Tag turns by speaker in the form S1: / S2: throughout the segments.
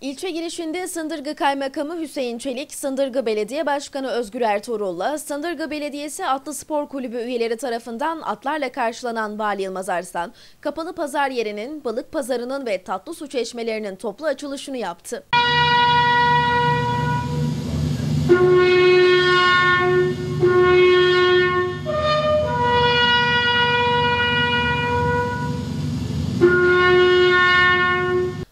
S1: İlçe girişinde Sındırgı Kaymakamı Hüseyin Çelik, Sındırgı Belediye Başkanı Özgür Ertuğrul'la Sındırgı Belediyesi Atlı Spor Kulübü üyeleri tarafından atlarla karşılanan Vali Yılmaz Arslan, kapalı pazar yerinin, balık pazarının ve tatlı su çeşmelerinin toplu açılışını yaptı.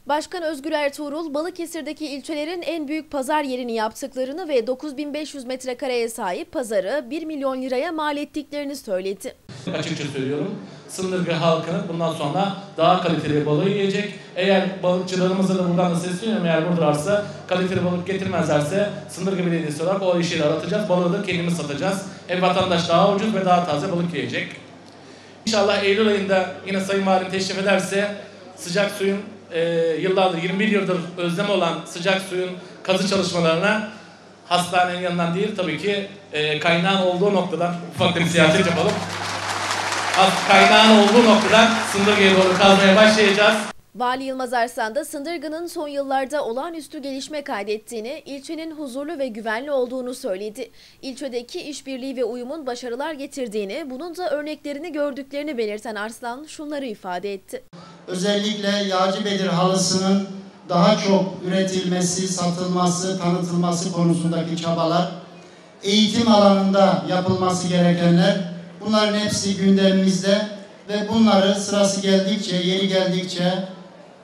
S1: Başkan Özgür Ertuğrul, Balıkesir'deki ilçelerin en büyük pazar yerini yaptıklarını ve 9500 metrekareye sahip pazarı 1 milyon liraya mal ettiklerini söyledi.
S2: Açıkça söylüyorum. Sındırgı halkı bundan sonra daha kaliteli balığı yiyecek. Eğer balıkçılarımıza da buradan da sesleniyorum eğer buradalarsa kaliteli balık getirmezlerse Sındırgı Belediyesi olarak o işi aratacağız. Balığı da kendimiz satacağız. Hem vatandaş daha ucuz ve daha taze balık yiyecek. İnşallah Eylül ayında yine Sayın Valim teşrif ederse sıcak suyun e, yıllardır 21 yıldır özlem olan sıcak suyun kazı çalışmalarına hastanenin yanından değil tabii ki e, kaynağın olduğu noktadan ufak bir siyaset yapalım. Kaynağın olduğu noktadan Sındırgı'ya doğru kazmaya başlayacağız.
S1: Vali Yılmaz Arslan da Sındırgı'nın son yıllarda olağanüstü gelişme kaydettiğini, ilçenin huzurlu ve güvenli olduğunu söyledi. İlçedeki işbirliği ve uyumun başarılar getirdiğini, bunun da örneklerini gördüklerini belirten Arslan şunları ifade etti.
S3: Özellikle Yağcı Bedir halısının daha çok üretilmesi, satılması, tanıtılması konusundaki çabalar, eğitim alanında yapılması gerekenler, bunların hepsi gündemimizde ve bunları sırası geldikçe, yeri geldikçe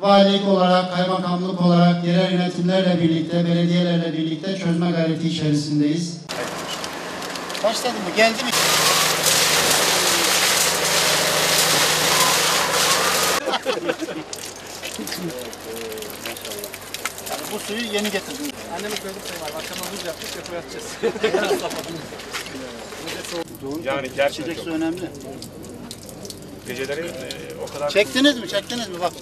S3: valilik olarak, kaymakamlık olarak, yerel yönetimlerle birlikte, belediyelerle birlikte çözme gayreti içerisindeyiz. Başladı mı? Geldi mi? Yani bu suyu yeni getirdim.
S4: Anneme söyledim sayın var. Akşamdan buz yaptık depoya atacağız.
S5: Yani gerçekten
S3: İçecek
S5: çok.
S3: su önemli.
S5: Geceleri e, o kadar
S3: Çektiniz mi? Çektiniz mi? Bak.